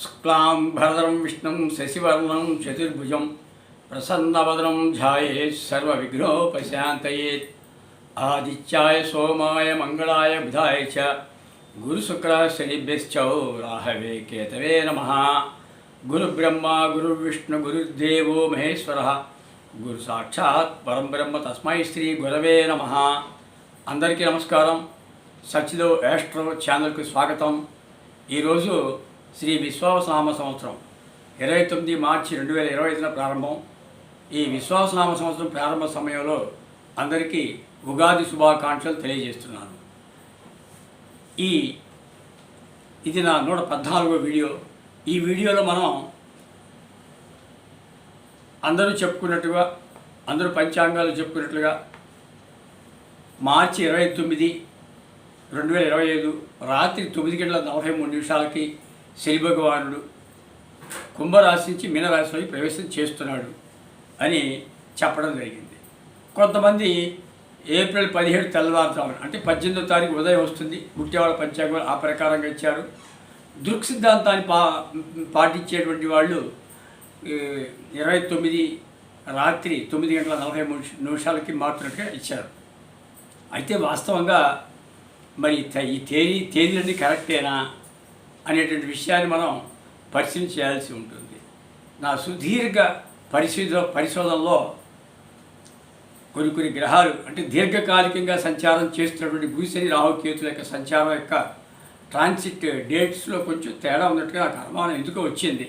శుక్లాం భరదరం విష్ణుం శశివర్ణం చతుర్భుజం ప్రసన్నవదనం ధ్యాయే సర్వవిఘ్నోపశాంతయేత్ ఆదిత్యాయ సోమాయ మంగళాయ బుధాయ చ గురుశుక్ర శనిభ్యశ్చౌ రాహవే కేతవే నమ గురుబ్రహ్మ గురుర్విష్ణు గురుర్దేవో మహేశ్వర గురు సాక్షాత్ పరంబ్రహ్మ తస్మై శ్రీ గురవే నమ అందరికీ నమస్కారం సచిదో యాస్ట్రో ఛానల్కు స్వాగతం ఈరోజు శ్రీ విశ్వావసనామ సంవత్సరం. ఇరవై తొమ్మిది మార్చి రెండు వేల ఇరవై ఐదున ప్రారంభం. ఈ విశ్వాసనామ సంవత్సరం ప్రారంభ సమయంలో అందరికీ ఉగాది శుభాకాంక్షలు తెలియజేస్తున్నాను. ఈ ఇది నా నూట పద్నాలుగో వీడియో. ఈ వీడియోలో మనం అందరూ చెప్పుకున్నట్టుగా అందరూ పంచాంగాలు చెప్పుకున్నట్లుగా మార్చి ఇరవై తొమ్మిది రెండు వేల ఇరవై ఐదు రాత్రి తొమ్మిది గంటల నలభై మూడు నిమిషాలకి శని భగవానుడు కుంభరాశి నుంచి మీనరాశిలోకి ప్రవేశం చేస్తున్నాడు అని చెప్పడం జరిగింది. కొంతమంది ఏప్రిల్ పదిహేడు తెల్లవారుతామని అంటే పద్దెనిమిదో తారీఖు ఉదయం వస్తుంది గుట్టేవాడ పంచాంగం ఆ ప్రకారంగా ఇచ్చారు. దృక్ సిద్ధాంతాన్ని పా పాటించేటువంటి వాళ్ళు ఇరవై తొమ్మిది రాత్రి తొమ్మిది గంటల నలభై మూడు నిమిషాలకి మారుతున్నట్టుగా ఇచ్చారు. అయితే వాస్తవంగా మరి త- ఈ తేదీ తేదీలన్నీ కరెక్టేనా? అనేటువంటి విషయాన్ని మనం పరిశీలన చేయాల్సి ఉంటుంది. నా సుదీర్ఘ పరిశోధ పరిశోధనలో కొన్ని కొన్ని గ్రహాలు అంటే దీర్ఘకాలికంగా సంచారం చేస్తున్నటువంటి భూశని రాహుకేతుల యొక్క సంచారం యొక్క ట్రాన్సిట్ డేట్స్లో కొంచెం తేడా ఉన్నట్టుగా నాకు అనుమానం ఎందుకో వచ్చింది.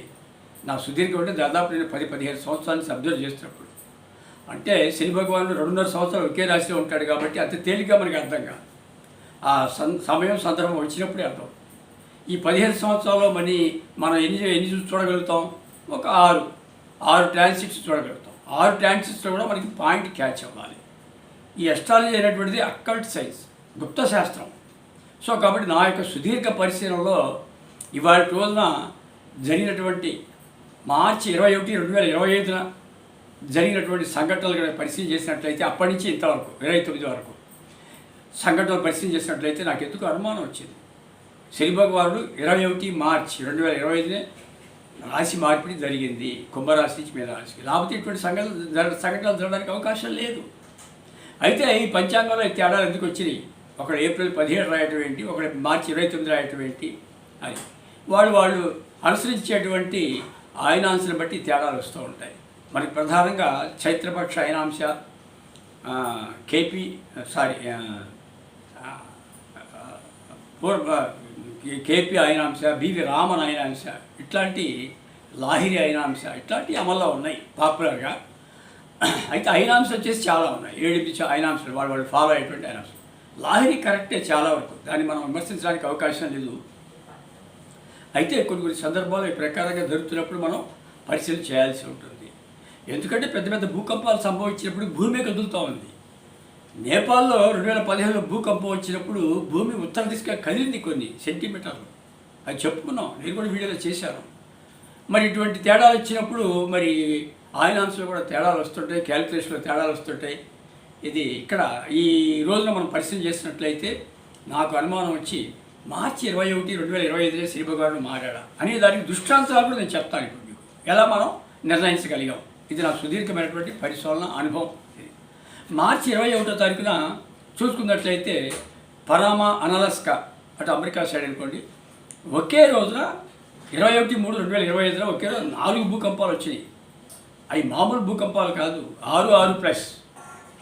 నా సుదీర్ఘం అంటే దాదాపు నేను పది పదిహేను సంవత్సరాలు అబ్జర్వ్ చేసినప్పుడు అంటే శని భగవానుడు రెండున్నర సంవత్సరాలు ఒకే రాశిలో ఉంటాడు కాబట్టి అంత తేలిగ్గా మనకి అర్థం కాదు. ఆ సం సమయం సందర్భం వచ్చినప్పుడే అర్థం. ఈ పదిహేను సంవత్సరాల్లో మనీ మనం ఎన్ని ఎన్ని చూసి చూడగలుగుతాం? ఒక ఆరు. ఆరు ట్రాన్సిట్స్ చూడగలుగుతాం. ఆరు ట్రాన్సిట్స్లో కూడా మనకి పాయింట్ క్యాచ్ అవ్వాలి. ఈ ఎస్ట్రాలజీ అనేటువంటిది అక్కల్ట్ సైన్స్ గుప్త శాస్త్రం. సో కాబట్టి నా యొక్క సుదీర్ఘ పరిశీలనలో ఇవాళ రోజున జరిగినటువంటి మార్చి ఇరవై ఒకటి రెండు వేల ఇరవై ఐదున జరిగినటువంటి సంఘటనలు కూడా పరిశీలన చేసినట్లయితే అప్పటి నుంచి ఇంతవరకు ఇరవై తొమ్మిది వరకు సంఘటనలు పరిశీలన చేసినట్లయితే నాకు ఎందుకు అనుమానం వచ్చింది? శని భగవానుడు ఇరవై ఒకటి మార్చి రెండు వేల ఇరవై ఐదునే రాశి మార్పిడి జరిగింది కుంభరాశి నుంచి మీనరాశికి. లేకపోతే ఇటువంటి సంఘటనలు జర సంఘటనలు జరగడానికి అవకాశం లేదు. అయితే ఈ పంచాంగంలో తేడాలు ఎందుకు వచ్చినాయి? ఒకడు ఏప్రిల్ పదిహేడు రాయటం ఏంటి? ఒకడు మార్చి ఇరవై తొమ్మిది రాయటం ఏంటి? అని. వాళ్ళు వాళ్ళు అనుసరించేటువంటి ఆయనాంశాన్ని బట్టి తేడాలు వస్తూ ఉంటాయి. మనకి ప్రధానంగా చైత్రపక్ష అయినాంశ కేపీ సారీ పూర్వ కేపీ అయినాంశ బివి రామన్ అయినాంశ ఇట్లాంటి లాహిరి అయినాంశ ఇట్లాంటివి అమల్లో ఉన్నాయి పాపులర్గా. అయితే అయినాంశ వచ్చేసి చాలా ఉన్నాయి. ఏడిపి అయినాంశాలు వాళ్ళు వాళ్ళు ఫాలో అయ్యేటువంటి అయినాంశం లాహిరి కరెక్టే చాలా వరకు దాన్ని మనం విమర్శించడానికి అవకాశం లేదు. అయితే కొన్ని కొన్ని సందర్భాలు ఈ ప్రకారంగా జరుగుతున్నప్పుడు మనం పరిశీలన చేయాల్సి ఉంటుంది. ఎందుకంటే పెద్ద పెద్ద భూకంపాలు సంభవించినప్పుడు భూమి కదులుతూ ఉంది. నేపాల్లో రెండు వేల పదిహేనులో భూకంపం వచ్చినప్పుడు భూమి ఉత్తర దిశగా కదిలింది కొన్ని సెంటీమీటర్లు. అది చెప్పుకున్నాం. నేను కూడా వీడియోలో చేశాను. మరి ఇటువంటి తేడాలు వచ్చినప్పుడు మరి ఆయనాంశంలో కూడా తేడాలు వస్తుంటాయి క్యాలిక్యులేషన్లో తేడాలు వస్తుంటాయి. ఇది ఇక్కడ ఈ రోజున మనం పరిశీలన చేసినట్లయితే నాకు అనుమానం వచ్చి మార్చి ఇరవై ఒకటి రెండు వేల ఇరవై ఐదులో శ్రీభగవాడు మారాడా అనే దానికి దృష్టాంతాలు కూడా నేను చెప్తాను ఇప్పుడు మీకు. ఎలా మనం నిర్ణయించగలిగాం? ఇది నా సుదీర్ఘమైనటువంటి పరిశోధన అనుభవం. మార్చి ఇరవై ఒకటో తారీఖున చూసుకున్నట్లయితే పరామా అనలస్కా అటు అమెరికా సైడ్ అనుకోండి ఒకే రోజున ఇరవై ఒకటి మూడు రెండు వేల ఇరవై ఐదులో ఒకే రోజు నాలుగు భూకంపాలు వచ్చినాయి. అవి మామూలు భూకంపాలు కాదు ఆరు ఆరు ప్లస్.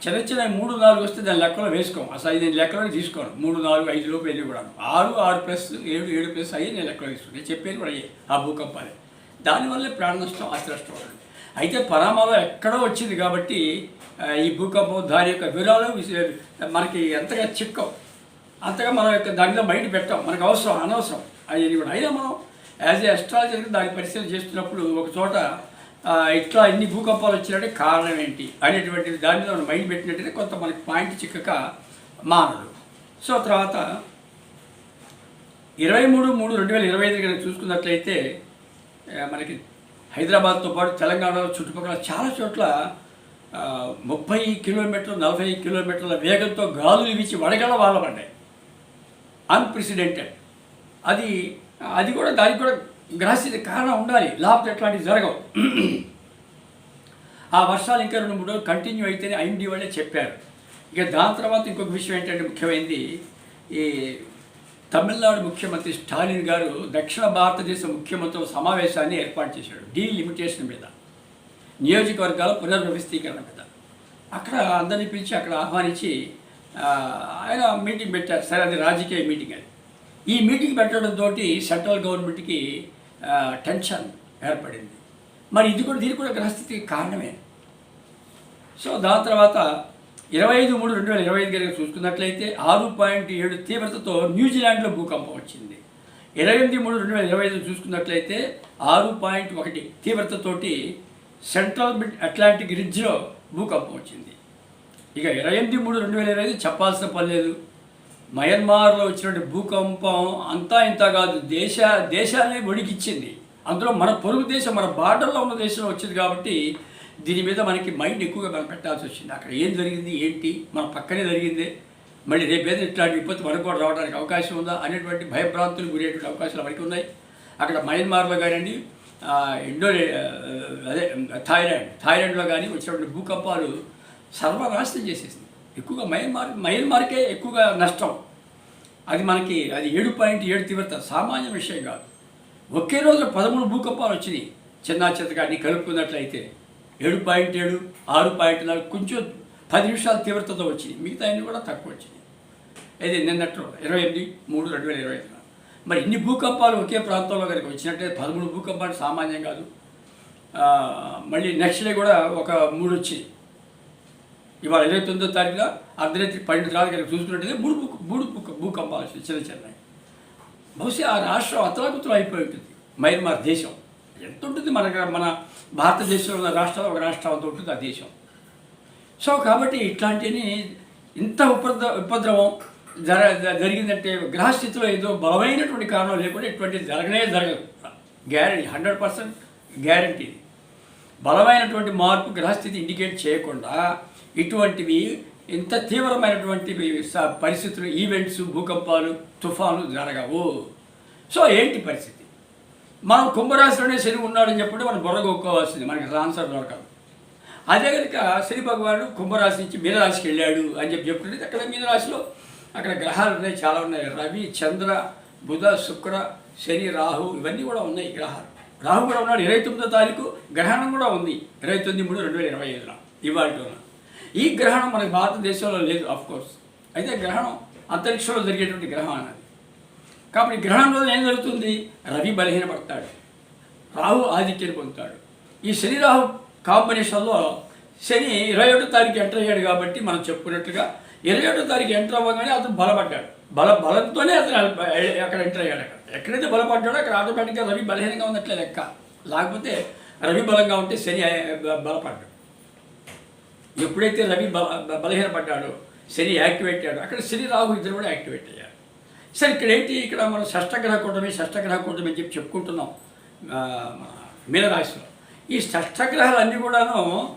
చిన్న చిన్న మూడు నాలుగు వస్తే దాని లెక్కలో వేసుకోం. అసలు నేను లెక్కలో తీసుకోను. మూడు నాలుగు ఐదు లోపు వెళ్ళి కూడా. ఆరు ఆరు ప్లస్ ఏడు ఏడు ప్లస్ అయ్యి నేను లెక్కలో తీసుకున్నాను నేను చెప్పేది కూడా అయ్యే ఆ భూకంపాలే. దానివల్ల ప్రాణ నష్టం అతి నష్టం అవుతుంది అయితే పరామాలో ఎక్కడో వచ్చింది కాబట్టి ఈ భూకంపం దాని యొక్క వివరాలు మనకి ఎంతగా చిక్కవు అంతగా మనం యొక్క దానిలో మైండ్ పెట్టాం మనకు అవసరం అనవసరం. అది కూడా అయినా మనం యాజ్ ఏ అస్ట్రాలజర్ దాని పరిశీలన చేస్తున్నప్పుడు ఒక చోట ఇట్లా ఇన్ని భూకంపాలు వచ్చినట్టే కారణం ఏంటి అనేటువంటి దాని మీద మనం మైండ్ పెట్టినట్టయితే కొంత మనకి పాయింట్ చిక్కక మానదు. సో తర్వాత ఇరవై మూడు మూడు రెండు వేల ఇరవై ఐదు కనుక చూసుకున్నట్లయితే మనకి హైదరాబాద్తో పాటు తెలంగాణలో చుట్టుపక్కల చాలా చోట్ల ముప్పై కిలోమీటర్లు నలభై కిలోమీటర్ల వేగంతో గాలులు వీచి వడగళ్ళ వాళ్ళ పడ్డాయి. అన్ప్రెసిడెంటెడ్ అది అది కూడా దానికి కూడా గ్రహస్థితి కారణం ఉండాలి. లేకపోతే ఎట్లాంటివి జరగవు. ఆ వర్షాలు ఇంకా రెండు మూడు రోజులు కంటిన్యూ అయితేనే ఐఎండి వాళ్ళే చెప్పారు. ఇక దాని తర్వాత ఇంకొక విషయం ఏంటంటే ముఖ్యమైనది ఈ తమిళనాడు ముఖ్యమంత్రి స్టాలిన్ గారు దక్షిణ భారతదేశ ముఖ్యమంత్రుల సమావేశాన్ని ఏర్పాటు చేశాడు డీలిమిటేషన్ మీద నియోజకవర్గాల పునర్వ్యవస్థీకరణ మీద. అక్కడ అందరినీ పిలిచి అక్కడ ఆహ్వానించి ఆయన మీటింగ్ పెట్టారు సరే అది రాజకీయ మీటింగ్ అది. ఈ మీటింగ్ పెట్టడంతో సెంట్రల్ గవర్నమెంట్కి టెన్షన్ ఏర్పడింది. మరి ఇది కూడా దీనికి కూడా గ్రహస్థితికి కారణమే. సో దాని తర్వాత ఇరవై ఐదు మూడు రెండు వేల ఇరవై ఐదు కనుక చూసుకున్నట్లయితే ఆరు పాయింట్ ఏడు తీవ్రతతో న్యూజిలాండ్లో భూకంపం వచ్చింది. ఇరవై ఎనిమిది మూడు రెండు వేల ఇరవై ఐదు చూసుకున్నట్లయితే ఆరు పాయింట్ ఒకటి తీవ్రతతోటి సెంట్రల్ మిడ్ అట్లాంటిక్ రిడ్జ్లో భూకంపం వచ్చింది. ఇక ఇరవై ఎనిమిది మూడు రెండు వేల ఇరవై ఐదు చెప్పాల్సిన పని లేదు. మయన్మార్లో వచ్చినటువంటి భూకంపం అంతా ఇంత కాదు. దేశ దేశాన్ని వణికిచ్చింది అందులో మన పొరుగు దేశం మన బార్డర్లో ఉన్న దేశంలో వచ్చింది కాబట్టి దీని మీద మనకి మైండ్ ఎక్కువగా మనం పెట్టాల్సి వచ్చింది. అక్కడ ఏం జరిగింది ఏంటి మన పక్కనే జరిగింది మళ్ళీ రేపేదో ఇట్లాంటి విపత్తు మనకు కూడా రావడానికి అవకాశం ఉందా అనేటువంటి భయభ్రాంతులు గురేటువంటి అవకాశాలు మనకి ఉన్నాయి. అక్కడ మయన్మార్లో కానివ్వండి ఇండో అదే థాయిలాండ్ థాయిలాండ్లో కానీ వచ్చినటువంటి భూకంపాలు సర్వనాశనం చేసేసింది. ఎక్కువగా మయన్మార్ మయన్మార్కే ఎక్కువగా నష్టం. అది మనకి అది ఏడు పాయింట్ ఏడు తీవ్రత సామాన్య విషయం కాదు. ఒకే రోజు పదమూడు భూకంపాలు వచ్చినాయి. చిన్న చిన్నగా అన్ని కలుపుకున్నట్లయితే ఏడు పాయింట్ ఏడు ఆరు పాయింట్ నాలుగు కొంచెం పది నిమిషాల తీవ్రతతో వచ్చింది. మిగతా అన్ని కూడా తక్కువ వచ్చింది. అయితే నిన్నట్టు ఇరవై ఎనిమిది మూడు రెండు వేల ఇరవై ఐదున. మరి ఇన్ని భూకంపాలు ఒకే ప్రాంతంలో కనుక వచ్చినట్లయితే పదమూడు భూకంపాలు సామాన్యం కాదు. మళ్ళీ నెక్స్ట్ డే కూడా ఒక మూడు వచ్చాయి ఇవాళ ఇరవై తొమ్మిదో తారీఖున అర్ధరాత్రి పన్నెండు రాత్రి కనుక చూసుకున్నట్టయితే మూడు భూ మూడు భూకంపాలు వచ్చాయి చిన్న చిన్నవి. బహుశా ఆ రాష్ట్రం అతలాకుతలం అయిపోయి ఉంటుంది. మయన్మార్ దేశం. ఎంత ఉంటుంది మన మన భారతదేశంలో ఉన్న రాష్ట్రాలు ఒక రాష్ట్రం అంత ఉంటుంది ఆ దేశం. సో కాబట్టి ఇట్లాంటివి ఇంత ఉపద్ర ఉపద్రవం జర జరిగిందంటే గ్రహస్థితిలో ఏదో బలమైనటువంటి కారణం లేకుండా ఇటువంటిది జరగనే జరగదు. Guarantee hundred percent guarantee. బలమైనటువంటి మార్పు గ్రహస్థితి ఇండికేట్ చేయకుండా ఇటువంటివి ఇంత తీవ్రమైనటువంటి పరిస్థితులు ఈవెంట్స్ భూకంపాలు తుఫాను జరగవు. సో ఏంటి పరిస్థితి? మనం కుంభరాశిలోనే శని ఉన్నాడని చెప్పండి మనం బుర్రగొక్కోవాల్సింది మనకి ఆన్సర్ దొరకదు. అదే కనుక శని భగవానుడు కుంభరాశి నుంచి మీనరాశికి వెళ్ళాడు అని చెప్పి చెప్తుంటే అక్కడ మీనరాశిలో అక్కడ గ్రహాలు ఉన్నాయి చాలా ఉన్నాయి. రవి చంద్ర బుధ శుక్ర శని రాహు ఇవన్నీ కూడా ఉన్నాయి గ్రహాలు. రాహు కూడా ఉన్నాడు. ఇరవై తొమ్మిదో తారీఖు గ్రహణం కూడా ఉంది. ఇరవై తొమ్మిది మూడు రెండు వేల ఇరవై ఐదున ఇవాళ ఈ గ్రహణం మనకి భారతదేశంలో లేదు ఆఫ్ కోర్స్ అయితే గ్రహణం అంతరిక్షంలో జరిగేటువంటి గ్రహం అన్నది. కాబట్టి గ్రహణం రోజు ఏం జరుగుతుంది? రవి బలహీనపడతాడు. రాహు ఆదిత్యం పొందుతాడు. ఈ శని రాహు కాంబినేషన్లో శని ఇరవై ఒకటో తారీఖు ఎంటర్ అయ్యాడు కాబట్టి మనం చెప్పుకున్నట్లుగా ఇరవై ఒకటో తారీఖు ఎంటర్ అవ్వగానే అతను బలపడ్డాడు. బల బలంతోనే అతను అక్కడ ఎంటర్ అయ్యాడు అక్కడ. ఎక్కడైతే బలపడ్డాడో అక్కడ ఆటోమేటిక్గా రవి బలహీనంగా ఉన్నట్లే లెక్క. లేకపోతే రవి బలంగా ఉంటే శని బలపడ్డాడు. ఎప్పుడైతే రవి బల బ- బలహీనపడ్డాడో శని యాక్టివేట్ అయ్యాడు అక్కడ శని రాహు ఇద్దరు కూడా యాక్టివేట్ అయ్యారు. సరే ఇక్కడ ఏంటి ఇక్కడ మనం షష్టగ్రహ కూటమి షష్టగ్రహ కూటమి అని చెప్పి చెప్పుకుంటున్నాం మీనరాశిలో. ఈ షష్టగ్రహాలన్నీ కూడాను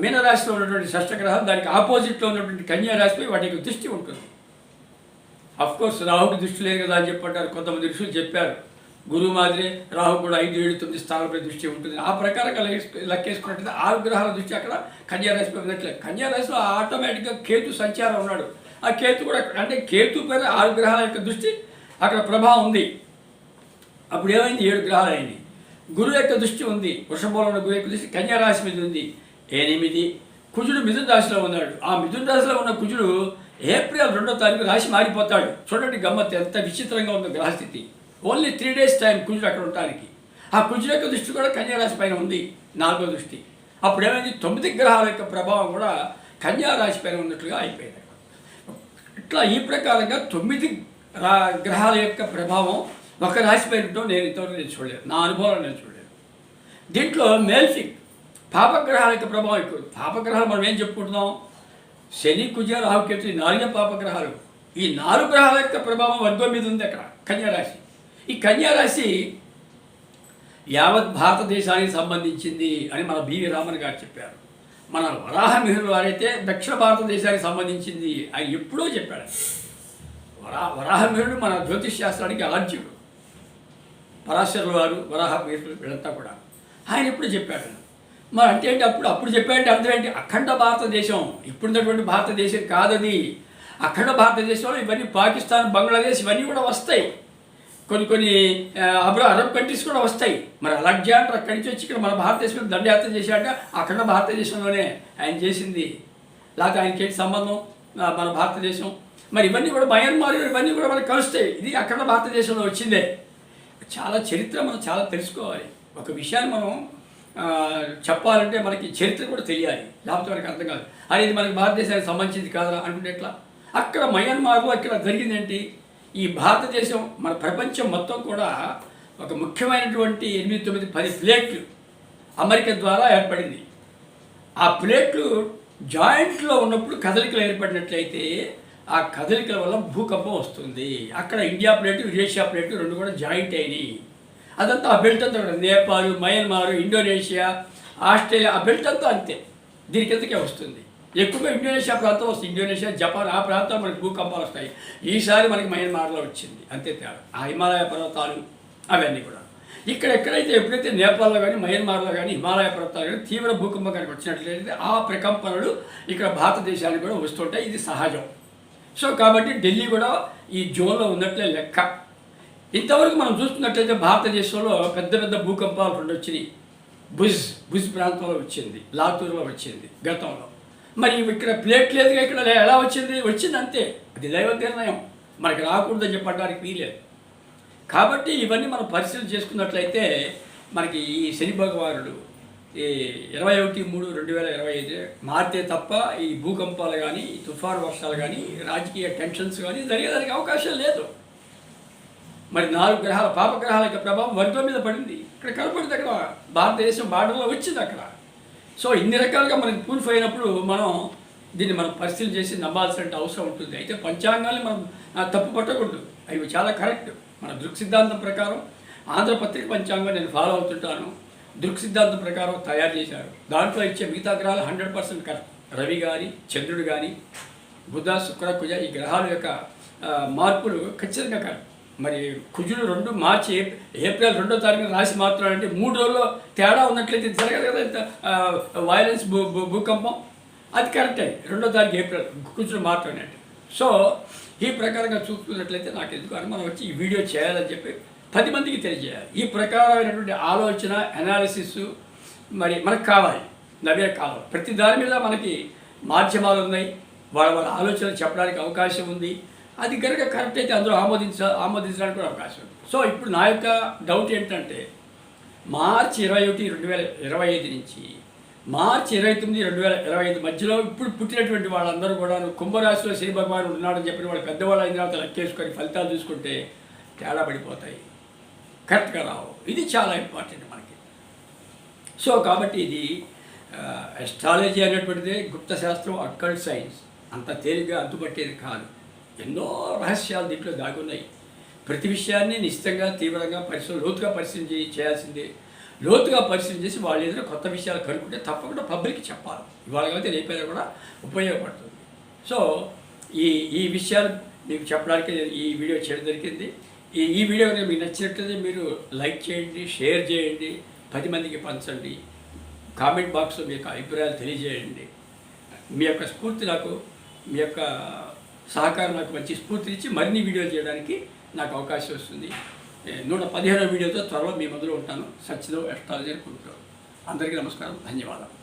మీనరాశిలో ఉన్నటువంటి షష్టగ్రహాలు దానికి ఆపోజిట్లో ఉన్నటువంటి కన్యారాశిపై వాటికి దృష్టి ఉంటుంది. అఫ్ కోర్స్ రాహుకి దృష్టి లేదు కదా అని చెప్పంటారు కొంతమంది ఋషులు చెప్పారు. గురువు మాదిరి రాహు కూడా ఐదు ఏడు తొమ్మిది స్థానాలపై దృష్టి ఉంటుంది. ఆ ప్రకారంగా లెక్కేసు- లెక్కేసుకున్నట్లయితే ఆరు గ్రహాల దృష్టి అక్కడ కన్యారాశిపై ఉన్నట్లే. కన్యారాశిలో ఆటోమేటిక్గా కేతు సంచారం ఉన్నాడు. ఆ కేతు కూడా అంటే కేతు పైన ఆరు గ్రహాల యొక్క దృష్టి అక్కడ ప్రభావం ఉంది. అప్పుడు ఏమైంది? ఏడు గ్రహాలు అయింది గురువు యొక్క దృష్టి ఉంది. వృషభంలో ఉన్న గురువు యొక్క దృష్టి కన్యారాశి మీద ఉంది. ఎనిమిది. కుజుడు మిథున రాశిలో ఉన్నాడు. ఆ మిథున రాశిలో ఉన్న కుజుడు ఏప్రిల్ రెండో తారీఖు రాశి మారిపోతాడు. చూడండి గమ్మత్ ఎంత విచిత్రంగా ఉంది గ్రహస్థితి. ఓన్లీ త్రీ డేస్ టైం కుజుడు అక్కడ ఉండడానికి ఆ కుజుడు యొక్క దృష్టి కూడా కన్యారాశి పైన ఉంది. నాలుగో దృష్టి. అప్పుడు ఏమైంది? తొమ్మిది గ్రహాల యొక్క ప్రభావం కూడా కన్యారాశి పైన ఉన్నట్లుగా అయిపోయింది. ఇట్లా ఈ ప్రకారంగా తొమ్మిది రా గ్రహాల యొక్క ప్రభావం ఒక రాశిపై ఉండటం నేను ఇంతవరకు నేను చూడలేదు. నా అనుభవంలో నేను చూడలేదు. దీంట్లో మేల్ఫిక్ పాపగ్రహాల యొక్క ప్రభావం ఎక్కువ. పాపగ్రహాలు మనం ఏం చెప్పుకుంటున్నాం? శని కుజ రాహుకేతు ఈ నాలుగే పాపగ్రహాలు. ఈ నాలుగు గ్రహాల యొక్క ప్రభావం వర్గం మీద ఉంది అక్కడ కన్యారాశి ఈ కన్యారాశి యావత్ భారతదేశానికి సంబంధించింది అని మన బివి రామన్ గారు చెప్పారు. మన వరాహమిహిరులు వారైతే దక్షిణ భారతదేశానికి సంబంధించింది ఆయన ఎప్పుడో చెప్పాడు. వరా వరాహమిహిరుడు మన జ్యోతిష్ శాస్త్రానికి ఆర్జ్యుడు పరాశరుల వారు వరాహ వీళ్ళంతా కూడా. ఆయన ఎప్పుడు చెప్పాడు? మరి అంటే ఏంటి అప్పుడు? అప్పుడు చెప్పాడంటే అర్థం ఏంటి? అఖండ భారతదేశం. ఇప్పుడున్నటువంటి భారతదేశం కాదది అఖండ భారతదేశంలో ఇవన్నీ పాకిస్తాన్ బంగ్లాదేశ్ ఇవన్నీ కూడా వస్తాయి. కొన్ని కొన్ని అబ్రో అరబ్ కంట్రీస్ కూడా వస్తాయి. మరి అలెగ్జాండర్ అక్కడి నుంచి వచ్చి ఇక్కడ మన భారతదేశంలో దండయాత్ర చేశాక అక్కడ భారతదేశంలోనే ఆయన చేసింది. లేకపోతే ఆయనకి ఏంటి సంబంధం? మన భారతదేశం. మరి ఇవన్నీ కూడా మయన్మార్ ఇవన్నీ కూడా మనకు కలుస్తాయి. ఇది అక్కడ భారతదేశంలో వచ్చిందే. చాలా చరిత్ర మనం చాలా తెలుసుకోవాలి. ఒక విషయాన్ని మనం చెప్పాలంటే మనకి చరిత్ర కూడా తెలియాలి. లేకపోతే మనకి అర్థం కాదు. అది మనకి భారతదేశానికి సంబంధించింది కాదా అనుకుంటే ఎట్లా? అక్కడ మయన్మార్లో ఇక్కడ జరిగిందేంటి ఈ భారతదేశం మన ప్రపంచం మొత్తం కూడా ఒక ముఖ్యమైనటువంటి ఎనిమిది తొమ్మిది పది ప్లేట్లు అమెరికా ద్వారా ఏర్పడింది. ఆ ప్లేట్లు జాయింట్లో ఉన్నప్పుడు కదలికలు ఏర్పడినట్లయితే ఆ కదలికల వల్ల భూకంపం వస్తుంది. అక్కడ ఇండియా ప్లేటు యురేషియా ప్లేటు రెండు కూడా జాయింట్ అయినాయి. అదంతా ఆ బెల్ట్ అంతా కూడా నేపాల్ మయన్మార్ ఇండోనేషియా ఆస్ట్రేలియా ఆ బెల్ట్ అంతా అంతే. దీని కిందకే వస్తుంది? ఎక్కువగా ఇండోనేషియా ప్రాంతం వస్తుంది. ఇండోనేషియా జపాన్ ఆ ప్రాంతం మనకి భూకంపాలు వస్తాయి. ఈసారి మనకి మయన్మార్లో వచ్చింది. అంతే తేడా. ఆ హిమాలయ పర్వతాలు అవన్నీ కూడా. ఇక్కడ ఎక్కడైతే ఎప్పుడైతే నేపాల్లో కానీ మయన్మార్లో కానీ హిమాలయ పర్వతాలు కానీ తీవ్ర భూకంపం కనుక వచ్చినట్లయితే ఆ ప్రకంపనలు ఇక్కడ భారతదేశానికి కూడా వస్తుంటాయి. ఇది సహజం. సో కాబట్టి ఢిల్లీ కూడా ఈ జోన్లో ఉన్నట్లే లెక్క. ఇంతవరకు మనం చూస్తున్నట్లయితే భారతదేశంలో పెద్ద పెద్ద భూకంపాలు రెండు వచ్చినాయి. భుజ్ భుజ్ ప్రాంతంలో వచ్చింది. లాతూర్లో వచ్చింది గతంలో. మరి ఇక్కడ ప్లేట్ లేదుగా ఇక్కడ ఎలా వచ్చింది? వచ్చింది అంతే అది దైవ నిర్ణయం. మనకి రాకూడదని చెప్పడానికి వీలేదు కాబట్టి ఇవన్నీ మనం పరిశీలన చేసుకున్నట్లయితే మనకి ఈ శని భగవానుడు ఈ ఇరవై ఒకటి మూడు రెండు వేల ఇరవై ఐదు మారితే తప్ప ఈ భూకంపాలు కానీ ఈ తుఫాను వర్షాలు కానీ రాజకీయ టెన్షన్స్ కానీ జరిగేదానికి అవకాశం లేదు. మరి నాలుగు గ్రహాల పాపగ్రహాల యొక్క ప్రభావం వర్గం మీద పడింది. ఇక్కడ కనపడింది అక్కడ. భారతదేశం బార్డర్లో వచ్చింది అక్కడ. సో ఇన్ని రకాలుగా మనకి ప్రూఫ్ అయినప్పుడు మనం దీన్ని మనం పరిశీలన చేసి నమ్మాల్సిన అవసరం ఉంటుంది. అయితే పంచాంగాన్ని మనం తప్పు పట్టకూడదు. అవి చాలా కరెక్ట్. మన దృక్ సిద్ధాంతం ప్రకారం ఆంధ్రపత్రిక పంచాంగం నేను ఫాలో అవుతుంటాను. దృక్ సిద్ధాంతం ప్రకారం తయారు చేశారు. దాంట్లో ఇచ్చే మిగతా గ్రహాలు హండ్రెడ్ పర్సెంట్ కరెక్ట్. రవి కానీ చంద్రుడు కానీ బుధ శుక్ర కుజ ఈ గ్రహాల యొక్క మార్పులు ఖచ్చితంగా కరెక్ట్. మరి కుజుడు రెండు మార్చి ఏప్రిల్ రెండో తారీఖున రాసి మాత్రం అంటే మూడు రోజుల్లో తేడా ఉన్నట్లయితే జరగదు కదా వైలెన్స్ భూ భూకంపం? అది కరెక్టే రెండో తారీఖు ఏప్రిల్ కుజుడు మాత్రం సో ఈ ప్రకారంగా చూసుకున్నట్లయితే నాకు ఎందుకు అనుమానం వచ్చి ఈ వీడియో చేయాలని చెప్పి పది మందికి తెలియజేయాలి. ఈ ప్రకారమైనటువంటి ఆలోచన అనాలిసిస్ మరి మనకు కావాలి. నవీన కాలం ప్రతి దాని మీద మనకి మాధ్యమాలు ఉన్నాయి. వాళ్ళ వాళ్ళ ఆలోచనలు చెప్పడానికి అవకాశం ఉంది. అది కనుక కరెక్ట్ అయితే అందరూ ఆమోదించ ఆమోదించడానికి కూడా అవకాశం ఉంది. సో ఇప్పుడు నా యొక్క డౌట్ ఏంటంటే మార్చి ఇరవై ఒకటి రెండు వేల ఇరవై ఐదు నుంచి మార్చి ఇరవై తొమ్మిది రెండు వేల ఇరవై ఐదు మధ్యలో ఇప్పుడు పుట్టినటువంటి వాళ్ళందరూ కూడా కుంభరాశిలో శ్రీ భగవాన్ ఉన్నాడని చెప్పిన వాళ్ళు పెద్దవాళ్ళు అయిన తర్వాత లెక్కేసుకొని ఫలితాలు చూసుకుంటే తేడా పడిపోతాయి. కరెక్ట్గా రావు. ఇది చాలా ఇంపార్టెంట్ మనకి. సో కాబట్టి ఇది ఎస్ట్రాలజీ అనేటువంటిదే గుప్త శాస్త్రం అక్కల్ సైన్స్ అంత తేలిగ్గా అంతుపట్టేది కాదు. ఎన్నో రహస్యాలు దీంట్లో దాగున్నాయి. ప్రతి విషయాన్ని నిశ్చితంగా తీవ్రంగా పరిశీలన లోతుగా పరిశీలన చేయి- చేయాల్సిందే. లోతుగా పరిశీలన చేసి వాళ్ళు ఏదైనా కొత్త విషయాలు కనుక్కుంటే తప్పకుండా పబ్లిక్కి చెప్పాలి. ఇవాళ అయితే రేపైనా కూడా ఉపయోగపడుతుంది. సో ఈ ఈ విషయాలు మీకు చెప్పడానికి నేను ఈ వీడియో చేయడం జరిగింది. ఈ ఈ వీడియో కనుక మీకు నచ్చినట్లయితే మీరు లైక్ చేయండి షేర్ చేయండి పది మందికి పంచండి. కామెంట్ బాక్స్లో మీ యొక్క అభిప్రాయాలు తెలియజేయండి. మీ యొక్క స్ఫూర్తి నాకు మీ యొక్క సహకారం నాకు మంచి స్ఫూర్తినిచ్చి మరిన్ని వీడియోలు చేయడానికి నాకు అవకాశం వస్తుంది. నూట పదిహేనో వీడియోతో త్వరలో మీ మందులో ఉంటాను. సచ్చిదో ఎస్ట్రాలజీ అనుకుంటున్నాను అందరికీ నమస్కారం. ధన్యవాదాలు.